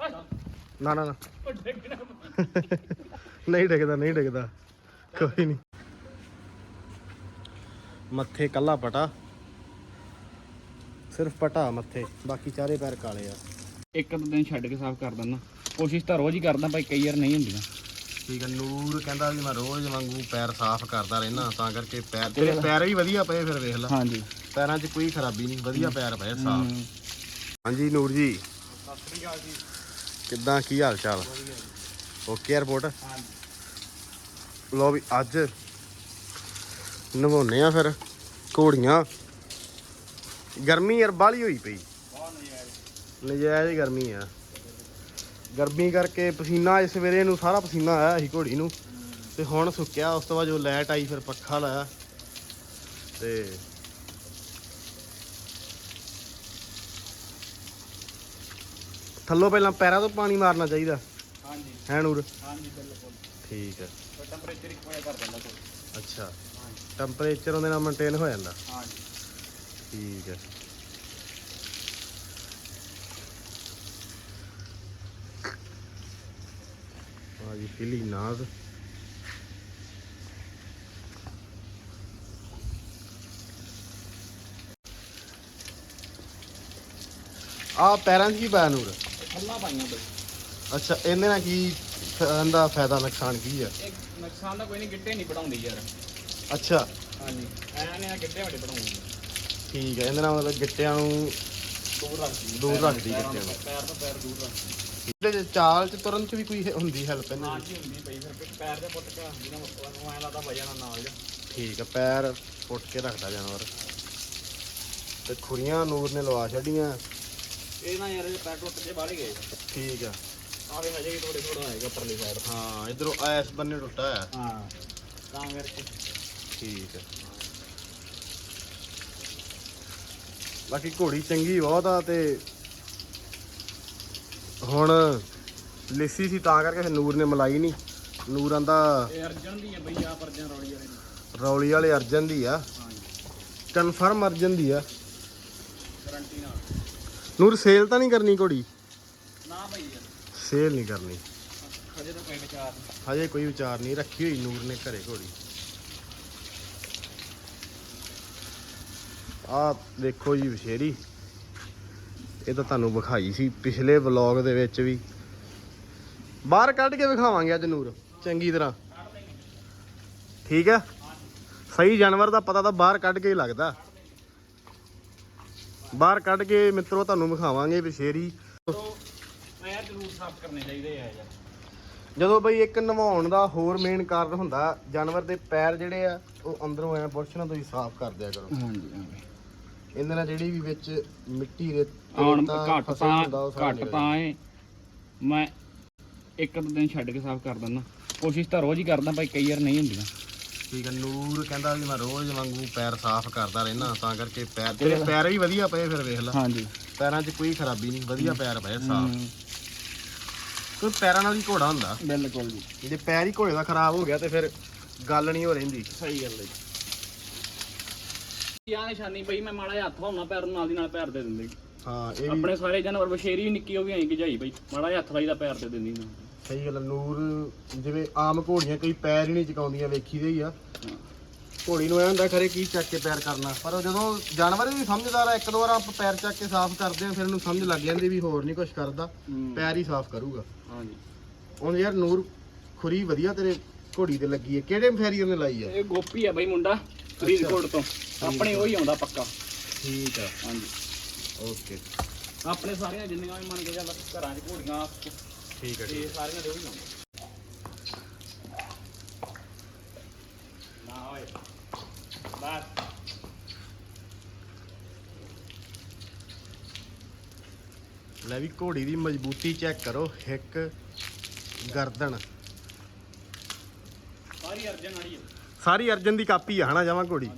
ਨਾ ਨਾ ਨਾ। ਨਹੀਂ ਡਿੱਗਦਾ ਨਹੀਂ ਡਿੱਗਦਾ। ਕੋਈ ਨਹੀਂ। ਮੱਥੇ ਕੱਲਾ ਪਟਾ। ਸਿਰਫ ਪਟਾ ਮੱਥੇ ਬਾਕੀ ਚਾਰੇ ਪੈਰ ਕਾਲੇ ਆ। ਇੱਕ ਅੱਧਾ ਦਿਨ ਛੱਡ ਕੇ ਸਾਫ਼ ਕਰ ਦਿੰਦਾ। ਕੋਸ਼ਿਸ਼ ਤਾਂ ਰੋਜ਼ ਹੀ ਕਰਦਾ ਭਾਈ ਕਈ ਵਾਰ ਨਹੀਂ ਹੁੰਦੀਆਂ ਠੀਕ ਹੈ ਨੂਰ ਕਹਿੰਦਾ ਵੀ ਮੈਂ ਰੋਜ਼ ਵਾਂਗੂ ਪੈਰ ਸਾਫ਼ ਕਰਦਾ ਰਹਿਣਾ ਤਾਂ ਕਰਕੇ ਪੈਰ ਤੇਰੇ ਪੈਰ ਵੀ ਵਧੀਆ ਪਏ ਫਿਰ ਵੇਖ ਲੈ। ਹਾਂਜੀ। ਪੈਰਾਂ 'ਚ ਕੋਈ ਖਰਾਬੀ ਨਹੀਂ ਵਧੀਆ ਪੈਰ ਪਏ ਸਾਫ਼। ਹਾਂਜੀ ਨੂਰ ਜੀ। ਸਤਿ ਸ੍ਰੀ ਅਕਾਲ ਜੀ। ਕਿੱਦਾਂ, ਕੀ ਹਾਲ ਚਾਲ? ਓਕੇ 에어ਪੋਰਟ ਲੋ ਵੀ ਅੱਜ ਨਵਾਉਨੇ ਆ ਫਿਰ ਘੋੜੀਆਂ। ਗਰਮੀ ਯਾਰ ਬਾਲੀ ਹੋਈ ਪਈ। ਨਜਾਇਜ਼ ਗਰਮੀ ਆ। ਗਰਮੀ ਕਰਕੇ ਪਸੀਨਾ ਇਸ ਸਵੇਰੇ ਨੂੰ, ਸਾਰਾ ਪਸੀਨਾ ਆਇਆ ਸੀ ਘੋੜੀ ਨੂੰ। ਤੇ ਹੁਣ ਸੁੱਕਿਆ, ਉਸ ਤੋਂ ਬਾਅਦ ਜੋ ਲਾਈਟ ਆਈ, ਫਿਰ ਪੱਖਾ ਲਾਇਆ। ਤੇ ਥੱਲੋਂ ਪਹਿਲਾਂ ਪੈਰਾਂ ਤੋਂ ਪਾਣੀ ਮਾਰਨਾ ਚਾਹੀਦਾ। ਹਾਂਜੀ। ਹੈ ਨੂਰ? ਹਾਂਜੀ ਬਿਲਕੁਲ। ਠੀਕ ਹੈ। ਪਰ ਟੈਂਪਰੇਚਰ ਇੱਕ ਵਾਰ ਕਰ ਦਿੰਦਾ ਕੋਈ। ਅੱਛਾ। ਹਾਂਜੀ। ਟੈਂਪਰੇਚਰ ਉਹਦੇ ਨਾਲ ਮੇਨਟੇਨ ਹੋ ਜਾਂਦਾ। ਹਾਂਜੀ। ਠੀਕ ਹੈ। ਆ ਜੀ ਫਿਲੀ ਨਾਜ਼ ਆ ਪੈਰਾਂ 'ਚ ਕੀ ਪਾਇਆ ਨੂਰ? ਖੱਲਾ ਪਾਈਆਂ ਬਈ। ਅੱਛਾ ਇਹਦੇ ਨਾਲ ਕੀ ਇਹਦਾ ਫਾਇਦਾ ਨੁਕਸਾਨ ਕੀ ਆ? ਇਹ ਨੁਕਸਾਨ ਦਾ ਕੋਈ ਨਹੀਂ ਗਿੱਟੇ ਨਹੀਂ ਪੜਾਉਂਦੀ ਯਾਰ। ਅੱਛਾ। ਹਾਂਜੀ ਐ ਨੇ ਗਿੱਟੇ ਵੱਡੇ ਪੜਾਉਂਦੀ ਠੀਕ ਹੈ ਇਹਦੇ ਨਾਲ ਮਤਲਬ ਗਿੱਟਿਆਂ ਨੂੰ ਦੂਰ ਰੱਖਦੀ ਦੂਰ ਪੈਰਾਂ- ਰੱਖਦੀ ਪੈਰਾਂ ਗਿੱਟਿਆਂ ਨੂੰ। ਪੈਰ ਤੋਂ ਪੈਰ ਦੂਰ ਰੱਖਦੀ ਇਹਦੇ 'ਚ ਚਾਲ 'ਚ ਤੁਰਨ 'ਚ ਵੀ ਕੋਈ ਹੁੰਦੀ ਹੈਲਪ ਇਹਨਾਂ ਦੀ ਹਾਂਜੀ ਹੁੰਦੀ ਪਈ ਫਿਰ ਪਿੱਛੇ ਪੈਰ ਦੇ ਪੁੱਟ ਕੇ ਜਿਹਨਾਂ ਨੂੰ ਐ ਲੱਗਦਾ ਵਜਣਾ ਨਾਲ ਜਾ ਠੀਕ ਹੈ ਪੈਰ ਫੁੱਟ ਕੇ ਰੱਖਦਾ ਜਾਨਵਰ। ਤੇ ਖੁਰੀਆਂ ਨੂਰ ਨੇ ਲਵਾ ਛੱਡੀਆਂ। ਇਹ ਨਾ ਯਾਰ ਇਹ ਪੈਰ ਟੁੱਟ ਕੇ ਬਾਹਰ ਹੀ ਗਏ। ਠੀਕ ਆ। ਆਵੇ ਹਜੇ ਵੀ ਥੋੜੇ ਥੋੜਾ ਆਏਗਾ ਪਰਲੀ ਸਾਈਡ ਹਾਂ ਇਧਰੋਂ ਐਸ ਬੰਨੇ ਟੁੱਟਾ ਆ ਹਾਂ ਤਾਂ ਕਰਕੇ। ਠੀਕ ਹੈ ਬਾਕੀ ਘੋੜੀ ਚੰਗੀ ਬਹੁਤ ਆ ਤੇ ਹੁਣ ਲਿੱਸੀ ਸੀ ਤਾਂ ਕਰਕੇ ਫਿਰ ਨੂਰ ਨੇ ਮਲਾਈ ਨਹੀਂ। ਨੂਰ ਆਂਦਾ ਇਹ ਅਰਜਨ ਦੀ ਹੈ ਬਈ ਆ ਪਰਜਾਂ ਰੌਲੀ ਵਾਲੇ ਦੀ। ਰੌਲੀ ਵਾਲੇ ਅਰਜਨ ਦੀ ਆ। ਕਨਫਰਮ ਅਰਜਨ ਦੀ ਆ। ਗਾਰੰਟੀ ਨਾਲ। ਨੂਰ ਸੇਲ ਤਾਂ ਨਹੀਂ ਕਰਨੀ ਘੋੜੀ? ਨਾ ਯਾਰ। ਸੇਲ ਨਹੀਂ ਕਰਨੀ। ਹਜੇ ਤਾਂ ਕੋਈ ਵਿਚਾਰ ਨਹੀਂ। ਹਜੇ ਕੋਈ ਵਿਚਾਰ ਨਹੀਂ ਰੱਖੀ ਹੋਈ ਨੂਰ ਨੇ ਘਰੇ ਘੋੜੀ। ਆ ਦੇਖੋ ਜੀ ਵਿਸ਼ੇਰੀ। ਇਹ ਤਾਂ ਤੁਹਾਨੂੰ ਵਿਖਾਈ ਸੀ ਪਿਛਲੇ ਵਲੌਗ ਦੇ ਵਿੱਚ ਵੀ। ਬਾਹਰ ਕੱਢ ਕੇ ਵਿਖਾਵਾਂਗੇ ਅੱਜ ਨੂਰ ਚੰਗੀ ਤਰ੍ਹਾਂ। ਠੀਕ ਹੈ? ਸਹੀ ਜਾਨਵਰ ਦਾ ਪਤਾ ਤਾਂ ਬਾਹਰ ਕੱਢ ਕੇ ਹੀ ਲੱਗਦਾ। ਬਾਹਰ ਕੱਢ ਕੇ ਮਿੱਤਰੋ ਤੁਹਾਨੂੰ ਵਿਖਾਵਾਂਗੇ ਵਿਸ਼ੇਰੀ। ਪੈਰ ਜ਼ਰੂਰ ਸਾਫ਼ ਕਰਨੇ ਚਾਹੀਦੇ ਆ ਯਾਰ ਜਦੋਂ ਬਈ ਇੱਕ ਨਵਾਉਣ ਦਾ ਹੋਰ ਮੇਨ ਕਾਰਨ ਹੁੰਦਾ ਜਾਨਵਰ ਦੇ ਪੈਰ ਜਿਹੜੇ ਆ ਉਹ ਅੰਦਰੋਂ ਐ ਬੁਰਸ਼ ਨਾਲ ਤੁਸੀਂ ਸਾਫ਼ ਕਰ ਦਿਆ ਕਰੋ। ਹਾਂਜੀ ਹਾਂਜੀ। ਇਹਦੇ ਨਾਲ ਜਿਹੜੀ ਵੀ ਵਿੱਚ ਮਿੱਟੀ ਰੇਤ ਹੁਣ ਘੱਟ ਤਾਂ ਘੱਟ ਤਾਂ ਏ ਮੈਂ ਇੱਕ ਅੱਧਾ ਦਿਨ ਛੱਡ ਕੇ ਸਾਫ਼ ਕਰ ਦਿੰਦਾ। ਕੋਸ਼ਿਸ਼ ਤਾਂ ਰੋਜ਼ ਹੀ ਕਰਦਾ ਭਾਈ ਕਈ ਵਾਰ ਨਹੀਂ ਹੁੰਦੀਆਂ। ਠੀਕ ਹੈ ਨੂਰ ਕਹਿੰਦਾ ਵੀ ਮੈਂ ਰੋਜ਼ ਵਾਂਗੂ ਪੈਰ ਸਾਫ਼ ਕਰਦਾ ਰਹਿਣਾ ਤਾਂ ਕਰਕੇ ਪੈਰ ਤੇਰੇ ਪੈਰ ਵੀ ਵਧੀਆ ਪਏ ਫਿਰ ਵੇਖ ਲੈ। ਹਾਂਜੀ। ਪੈਰਾਂ 'ਚ ਕੋਈ ਖਰਾਬੀ ਨਹੀਂ ਵਧੀਆ ਪੈਰ ਪਏ ਸਾਫ਼। ਕੋਈ ਪੈਰਾਂ ਨਾਲ ਹੀ ਘੋੜਾ ਹੁੰਦਾ। ਬਿਲਕੁਲ ਜੀ। ਜੇ ਪੈਰ ਹੀ ਘੋੜੇ ਦਾ ਖਰਾਬ ਹੋ ਗਿਆ ਤੇ ਫਿਰ ਗੱਲ ਨਹੀਂ ਹੋ ਰਹਿੰਦੀ। ਸਹੀ ਗੱਲ ਹੈ ਜੀ। ਆ ਨਿਸ਼ਾਨੀ ਪਈ ਮੈਂ ਮਾੜਾ ਜਿਹਾ ਹੱਥ ਪਾਉਣਾ ਪੈਰ ਨੂੰ ਨਾਲ ਦੀ ਨਾਲ ਪੈਰ ਦੇ ਦਿੰਦੇ। ਹਾਂ ਇਹ ਵੀ ਆਪਣੇ ਸਾਰੇ ਜਾਨਵਰ ਬਸ਼ੇਰੀ ਨਿੱਕੀ ਉਹ ਵੀ ਐਂ ਗਜਾਈ ਬਈ ਮਾੜਾ ਜਿਹਾ ਹੱਥ ਲਾਈਦਾ ਪੈਰ ਤੇ ਦਿੰਦੀ ਨਾ ਸਹੀ ਗੱਲ ਆ, ਨੂਰ ਜਿਵੇਂ ਆਮ ਘੋੜੀਆਂ ਕਈ ਪੈਰ ਹੀ ਨਹੀਂ ਚਕਾਉਂਦੀਆਂ ਵੇਖੀ ਦੇ ਹੀ ਆ। ਘੋੜੀ ਨੂੰ ਐ ਹੁੰਦਾ ਖਰੇ ਕੀ ਚੱਕ ਕੇ ਪੈਰ ਕਰਨਾ। ਪਰ ਉਹ ਜਦੋਂ ਜਾਨਵਰ ਵੀ ਸਮਝਦਾਰ ਆ ਇੱਕ ਦੋ ਵਾਰ ਆਪਾਂ ਪੈਰ ਚੱਕ ਕੇ ਸਾਫ਼ ਕਰਦੇ ਆ ਫਿਰ ਉਹਨੂੰ ਸਮਝ ਲੱਗ ਜਾਂਦੀ ਵੀ ਹੋਰ ਨਹੀਂ ਕੁਝ ਕਰਦਾ ਪੈਰ ਹੀ ਸਾਫ਼ ਕਰੂਗਾ। ਹਾਂਜੀ। ਹੁਣ ਯਾਰ ਨੂਰ ਖੁਰੀ ਵਧੀਆ ਤੇਰੇ ਘੋੜੀ ਤੇ ਲੱਗੀ ਹੈ ਕਿਹੜੇ ਫੈਰੀਅਰ ਨੇ ਲਾਈ ਆ? ਇਹ ਗੋਪੀ ਆ ਬਈ ਮੁੰਡਾ ਫਰੀਦਕੋਟ ਤੋਂ। ਆਪਣੇ ਉਹੀ ਆਉਂਦਾ ਪੱਕਾ। ਠੀਕ ਆ। ਹਾਂਜੀ। ਓਕੇ। ਆਪਣੇ ਸਾਰੀਆਂ ਜਿੰਨੀਆਂ ਵੀ ਮੰਨ ਕੇ ਚੱਲ ਘਰਾਂ 'ਚ ਘੋੜੀਆਂ ਠੀਕ ਆ ਤੇ ਸਾਰੀਆਂ ਦੇ ਉਹੀ ਆਉਂਦੇ ਨਾ ਓਏ ਬਸ ਲੈ ਵੀ ਘੋੜੀ ਦੀ ਮਜ਼ਬੂਤੀ ਚੈੱਕ ਕਰੋ ਹਿੱਕ ਗਰਦਨ। ਸਾਰੀ ਅਰਜਨ ਵਾਲੀ ਹੈ। ਸਾਰੀ ਅਰਜਨ ਦੀ ਕਾਪੀ ਆ ਹਨਾ ਜਮਾਂ ਘੋੜੀ?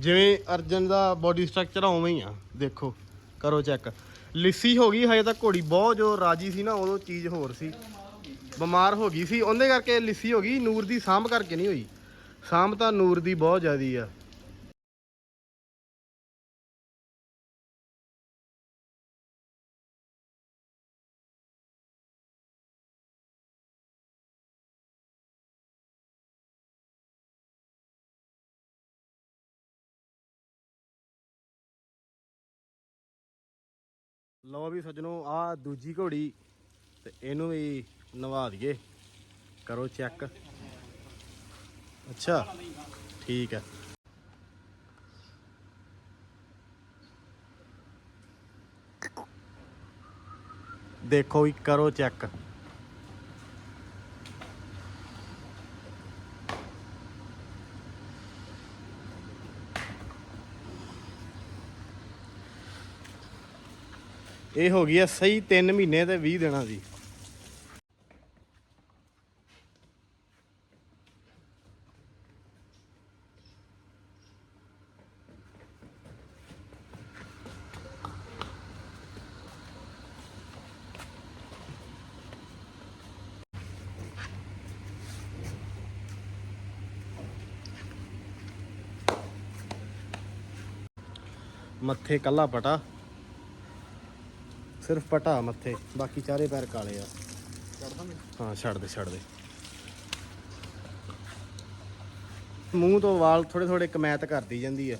ਜਿਵੇਂ ਅਰਜਨ ਦਾ ਬਾਡੀ ਸਟਰਕਚਰ ਆ ਉਵੇਂ ਹੀ ਆ। ਦੇਖੋ ਕਰੋ ਚੈੱਕ ਲਿੱਸੀ ਹੋ ਗਈ, ਹਜੇ ਤਾਂ ਘੋੜੀ ਬਹੁਤ ਜੋ ਰਾਜੀ ਸੀ ਨਾ, ਉਦੋਂ ਚੀਜ਼ ਹੋਰ ਸੀ। ਬਿਮਾਰ ਹੋ ਗਈ ਸੀ। ਉਹਦੇ ਕਰਕੇ ਲਿੱਸੀ ਹੋ ਗਈ। ਨੂਰ ਦੀ ਸਾਂਭ ਕਰਕੇ ਨਹੀਂ ਹੋਈ। ਸਾਂਭ ਤਾਂ ਨੂਰ ਦੀ ਬਹੁਤ ਜ਼ਿਆਦੀ ਆ। ਲਓ ਵੀ ਸੱਜਣੋ ਆ ਦੂਜੀ ਘੋੜੀ ਤੇ ਇਹਨੂੰ ਵੀ ਨਵਾ ਦਈਏ। ਕਰੋ ਚੈੱਕ। ਅੱਛਾ, ਠੀਕ ਹੈ। ਦੇਖੋ ਵੀ ਕਰੋ ਚੈੱਕ। ਇਹ ਹੋ ਗਈ ਆ ਸਹੀ 3 ਮਹੀਨੇ ਤੇ 20 ਦਿਨਾਂ ਦੀ। ਮੱਥੇ ਕੱਲਾ ਪਟਾ। ਸਿਰਫ ਪਟਾ ਮੱਥੇ ਬਾਕੀ ਚਾਰੇ ਪੈਰ ਕਾਲੇ ਆ। ਹਾਂ ਛੱਡ ਦੇ ਛੱਡ ਦੇ ਮੂੰਹ ਤੋਂ ਵਾਲ ਥੋੜੇ ਥੋੜੇ ਕਮੈਤ ਕਰਦੀ ਜਾਂਦੀ ਆ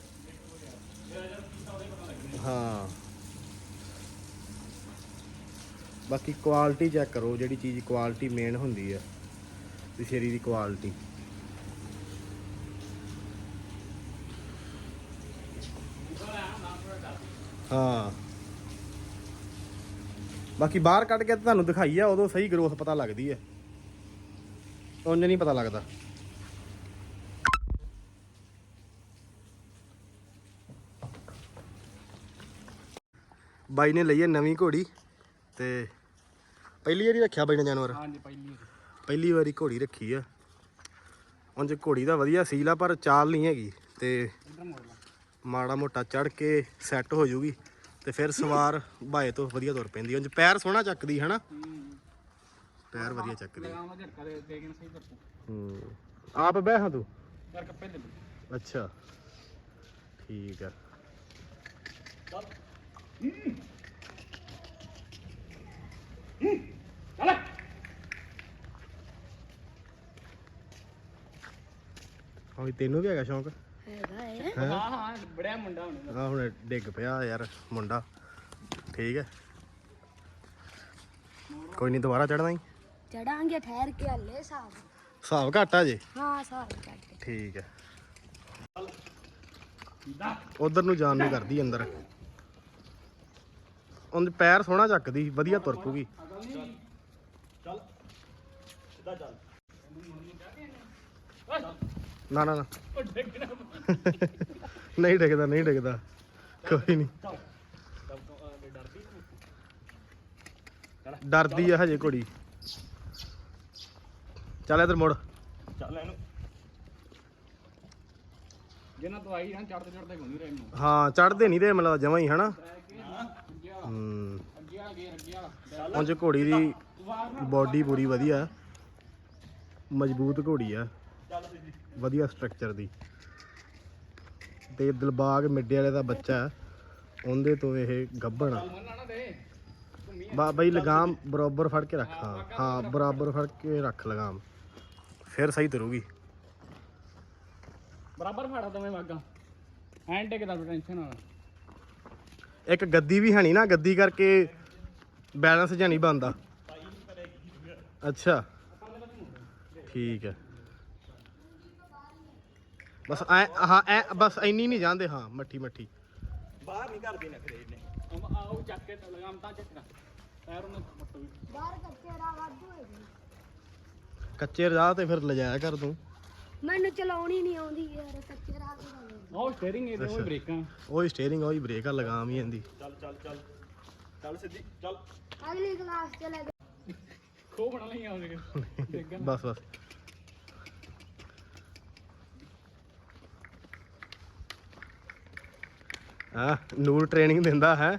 ਹਾਂ। ਬਾਕੀ ਕੁਆਲਿਟੀ ਚੈੱਕ ਕਰੋ ਜਿਹੜੀ ਚੀਜ਼ ਕੁਆਲਿਟੀ ਮੇਨ ਹੁੰਦੀ ਆ ਵਿਸ਼ੇਰੀ ਦੀ ਕੁਆਲਿਟੀ ਹਾਂ। ਬਾਕੀ ਬਾਹਰ ਕੱਢ ਕੇ ਤੁਹਾਨੂੰ ਦਿਖਾਈ ਆ ਉਦੋਂ ਸਹੀ ਗਰੋਥ ਪਤਾ ਲੱਗਦੀ ਹੈ ਉਂਝ ਨਹੀਂ ਪਤਾ ਲੱਗਦਾ। ਬਾਈ ਨੇ ਲਈ ਹੈ ਨਵੀਂ ਘੋੜੀ ਤੇ ਪਹਿਲੀ ਵਾਰੀ ਰੱਖਿਆ ਬਾਈ ਨੇ ਜਾਨਵਰ? ਹਾਂਜੀ ਪਹਿਲੀ ਪਹਿਲੀ ਵਾਰੀ ਘੋੜੀ ਰੱਖੀ ਆ। ਉਂਝ ਘੋੜੀ ਦਾ ਵਧੀਆ ਸੀਲ ਆ ਪਰ ਚਾਲ ਨਹੀਂ ਹੈਗੀ ਤੇ ਮਾੜਾ ਮੋਟਾ ਚੜ ਕੇ ਸੈੱਟ ਹੋ ਜੂਗੀ। ਤੇ ਫਿਰ ਸਵਾਰ ਬਾਏ ਤੋਂ ਵਧੀਆ ਤੁਰ ਪੈਂਦੀ ਉਂਝ ਪੈਰ ਸੋਹਣਾ ਚੱਕਦੀ ਹਨਾ? ਪੈਰ ਵਧੀਆ ਚੱਕਦੀ। ਲਗਾਮ ਦਾ ਝਟਕਾ ਦੇ ਦੇ ਕੇ ਨਾ ਸਹੀ ਕਰਪੂ ਹੂੰ। ਆਪ ਬਹਿ ਹਾਂ ਤੂੰ? ਯਾਰ ਕੱਪੇ ਦੇ ਦੇ। ਅੱਛਾ। ਠੀਕ ਆ। ਚੱਲ। ਹਾਂ। ਵੀ ਤੈਨੂੰ ਵੀ ਹੈਗਾ ਸ਼ੌਂਕ? ਹੈਗਾ ਹੈਂ? ਹਾਂ ਹਾਂ। ਬੜਿਆ ਮੁੰਡਾ ਹੁਣ ਆ ਹੁਣ ਡਿੱਗ ਪਿਆ ਯਾਰ ਮੁੰਡਾ। ਠੀਕ ਹੈ। ਕੋਈ ਨਹੀਂ ਦੁਬਾਰਾ ਚੜਨਾ ਹੀ ਚੜਾਂਗੇ ਠਹਿਰ ਕੇ ਹੱਲੇ ਸਾਬ। ਹਿਸਾਬ ਘੱਟ ਜੇ। ਹਾਂ ਸਾਬ ਕੱਟ ਠੀਕ ਹੈ। ਉਧਰ ਨੂੰ ਜਾਣ ਨੂੰ ਕਰਦੀ ਅੰਦਰ। ਉਹਦੇ ਪੈਰ ਸੋਹਣਾ ਚੱਕਦੀ ਵਧੀਆ ਤੁਰ ਪੂਗੀ ਨਾ ਨਾ ਨਾ। ਨਹੀਂ ਡਿੱਗਦਾ ਨਹੀਂ ਡਿੱਗਦਾ। ਕੋਈ ਨਹੀਂ। ਡਰਦੀ ਆ ਹਜੇ ਘੋੜੀ ਚੱਲ ਇਧਰ ਮੁੜ। ਚੱਲ ਇਹਨੂੰ। ਜਿਹਨਾਂ ਤੋਂ ਆਈ ਨਾ ਚੜਦੇ ਚੜਦੇ ਘੁੰਮੀ ਰਹੇ ਨੂੰ ਹਾਂ ਚੜਦੇ ਨਹੀਂ ਤੇ ਮਤਲਬ ਜਮਾਂ ਹੀ ਹਨਾ? ਹੂੰ। ਅੱਗੇ ਆ ਗਏ ਅੱਗੇ ਆ ਉਂਝ ਘੋੜੀ ਦੀ ਬਾਡੀ ਪੂਰੀ ਵਧੀਆ। ਮਜ਼ਬੂਤ ਘੋੜੀ ਆ। ਵਧੀਆ ਸਟਰਕਚਰ ਦੀ। ਤੇ ਦਿਲਬਾਗ ਮਿੱਡੇ ਵਾਲੇ ਦਾ ਬੱਚਾ ਉਹਦੇ ਤੋਂ ਇਹ ਗੱਭਣ ਆ। ਬਾ ਬਈ ਲਗਾਮ ਬਰਾਬਰ ਫੜ ਕੇ ਰੱਖ ਹਾਂ। ਹਾਂ ਬਰਾਬਰ ਫੜ ਕੇ ਰੱਖ ਲਗਾਮ। ਫਿਰ ਸਹੀ ਤੁਰੂਗੀ। ਬਰਾਬਰ ਫਾੜਾ ਦਵੇਂ ਵਾਗਾ ਐਂਡ ਟੇਕ ਦਾ ਟੈਨਸ਼ਨ ਨਾ ਇੱਕ ਗੱਦੀ ਵੀ ਹਣੀ ਨਾ ਗੱਦੀ ਕਰਕੇ ਬੈਲੈਂਸ ਜਾਂ ਨਹੀਂ ਬਣਦਾ। ਅੱਛਾ। ਠੀਕ ਹੈ। ਬਸ ਐ ਹਾਂ ਐ ਬਸ ਇੰਨੀ ਨਹੀਂ ਜਾਂਦੇ ਹਾਂ ਮੱਠੀ ਮੱਠੀ। ਹਮ ਆਓ ਚੱਕ ਕੇ ਲਗਾਮ ਤਾਂ ਚੱਕਣਾ ਪੈਰ ਉਹਨੇ ਮੱਟੋ ਬਾਹਰ ਕੱਚੇ ਰਾਹ ਵਾਧੂ ਹੋਏਗੀ ਕੱਚੇ ਰਾਹ ਤੇ ਫਿਰ ਲਿਜਾਇਆ ਕਰ ਤੂੰ। ਮੈਨੂੰ ਚਲਾਉਣੀ ਨਹੀਂ ਆਉਂਦੀ ਯਾਰ ਕੱਚੇ ਰਾਹ ਤੇ ਉਹ ਸਟੀਅਰਿੰਗ ਇਹਦੇ ਉਹ ਬ੍ਰੇਕਾਂ ਉਹੀ ਸਟੀਅਰਿੰਗ ਉਹੀ ਬ੍ਰੇਕ ਆ ਲਗਾਮ ਹੀ ਜਾਂਦੀ ਅਗਲੀ ਕਲਾਸ ਚਲੇ ਗਏ ਖੋ ਬਣਾ ਲਈ ਆਉਂਦੇ। ਬਸ ਬਸ। ਹਾਂ ਨੂਰ ਟ੍ਰੇਨਿੰਗ ਦਿੰਦਾ ਹੈ।